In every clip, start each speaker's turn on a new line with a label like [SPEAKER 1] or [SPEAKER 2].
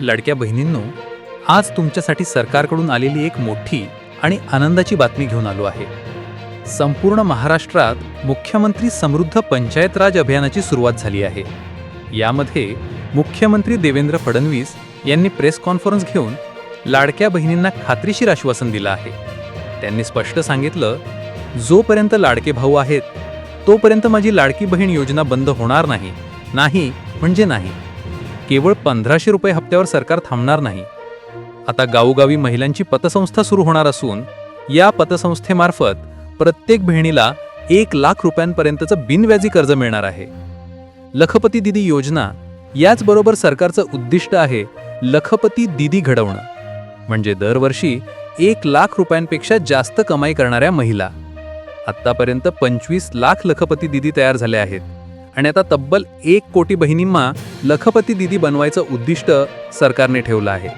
[SPEAKER 1] लाडक्या बहिणींनो आज तुमच्यासाठी सरकारकडून आलेली एक मोठी आणि आनंदाची बातमी घेऊन आलो आहे. संपूर्ण महाराष्ट्रात मुख्यमंत्री समृद्ध पंचायत राज अभियानाची सुरुवात झाली आहे. यामध्ये मुख्यमंत्री देवेंद्र फडणवीस यांनी प्रेस कॉन्फरन्स घेऊन लाडक्या बहिणींना खात्रीशीर आश्वासन दिलं आहे. त्यांनी स्पष्ट सांगितलं जोपर्यंत लाडके भाऊ आहेत तोपर्यंत माझी लाडकी बहीण योजना बंद होणार नाही नाही म्हणजे नाही. केवळ पंधराशे रुपये हप्त्यावर सरकार थांबणार नाही. आता गावोगावी महिलांची पतसंस्था सुरू होणार असून या पतसंस्थेमार्फत प्रत्येक बहिणीला एक लाख रुपयांपर्यंतचं बिनव्याजी कर्ज मिळणार आहे. लखपती दिदी योजना याचबरोबर सरकारचं उद्दिष्ट आहे लखपती दिदी घडवणं. म्हणजे दरवर्षी एक लाख रुपयांपेक्षा जास्त कमाई करणाऱ्या महिला. आत्तापर्यंत पंचवीस लाख लखपती दिदी तयार झाल्या आहेत. आणि आता तब्बल एक कोटी बहिणींना लखपती दिदी बनवायचं उद्दिष्ट सरकारने ठेवलं आहे.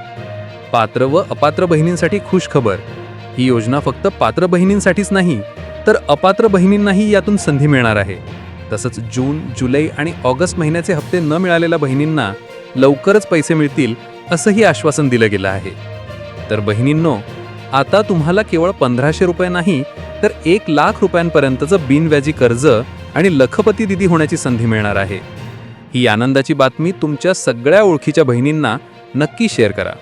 [SPEAKER 1] पात्र व अपात्र बहिणींसाठी खुश खबर ही योजना फक्त पात्र बहिणींसाठीच नाही तर अपात्र बहिणींनाही यातून संधी मिळणार आहे. तसंच जून जुलै आणि ऑगस्ट महिन्याचे हप्ते न मिळालेल्या बहिणींना लवकरच पैसे मिळतील असंही आश्वासन दिलं गेलं आहे. तर बहिणींनो आता तुम्हाला केवळ पंधराशे रुपये नाही तर एक लाख रुपयांपर्यंतचं बिनव्याजी कर्ज आणि लखपती दिदी होण्याची संधी मिळणार आहे. ही आनंदाची बातमी तुमच्या सगळ्या ओळखीच्या बहिणींना नक्की शेअर करा.